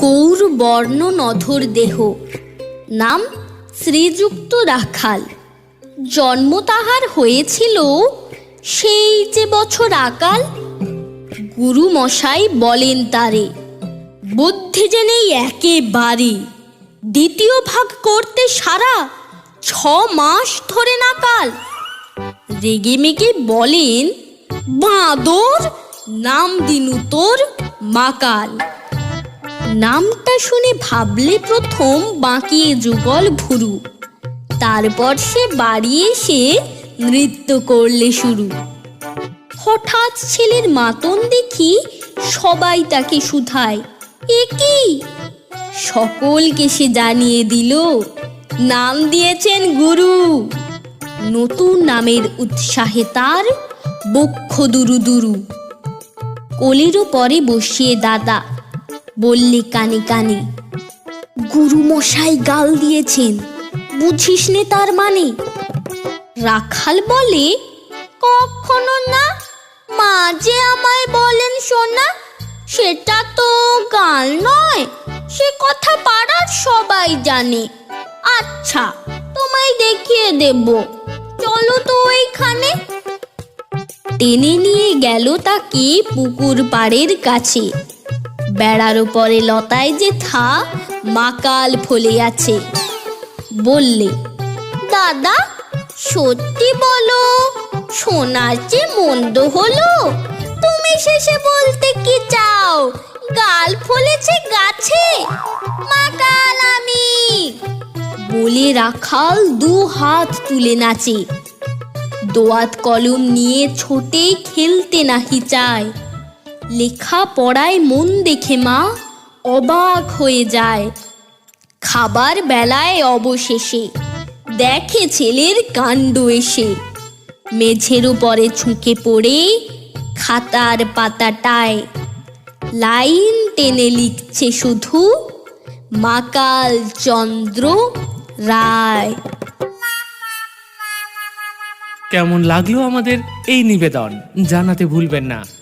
গৌর বর্ণ নধর দেহ। নাম শ্রীযুক্ত রাখাল। জন্ম তাহার হয়েছিল সেই যে বছর আকাল গুরু মশাই বলেন তারে। বুদ্ধি যে নেই একেবারে। দ্বিতীয় ভাগ করতে সারা ছ মাস ধরে নাকাল রেগে মেগে বলেন, বাঁদর, নাম দিনু তোর মাকাল নামটা শুনে ভাবলে প্রথম বাঁকিয়ে যুগল ভুরু তারপর সে বাড়ি এসে নৃত্য করলে শুরু। হঠাৎ ছেলের মাতন দেখি সবাই তাকে শুধায়। এ কি? সকলকে সে জানিয়ে দিল, নাম দিয়েছেন গুরু। নতুন নামের উৎসাহে তার বক্ষ দুরু দুরু। কোলেরও পরে বসিয়ে দাদা বললে কানে কানে গুরু মশাই গাল দিয়েছেন, বুঝিস নে তার মানে? রাখাল বলে, কখনো না, মা যে আমায় বলেন শোনা সেটা তো গাল নয়, সে কথা পাড়ার সবাই জানে। আচ্ছা তোমায় দেখিয়ে দেব, চলো তো ওইখানে। টেনে নিয়ে গেল তাকে পুকুর পাড়ের কাছে। বেড়ার উপরে লতায় যে থা মাকাল ফলে আছে বললে, দাদা, সত্যি বলো, সোনার যে মন্দ হলো, তুমি শেষে বলতে কি চাও? গাল ফলেছে গাছে মাকাল আমি। বলে রাখাল দু হাত তুলে নাচে। দোয়াত কলম নিয়ে ছোটে খেলতে নাহি চায়। লেখা পড়ায় মন দেখে মা অবাক হয়ে যায়। খাবার বেলায় অবশেষে দেখে ছেলের কাণ্ড এসে। মেঝের উপরে ছুঁকে পড়ে খাতার পাতাটায় লাইন টেনে লিখছে শুধু, মাকাল চন্দ্র রায়। কেমন লাগল আমাদের এই নিবেদন? জানাতে ভুলবেন না।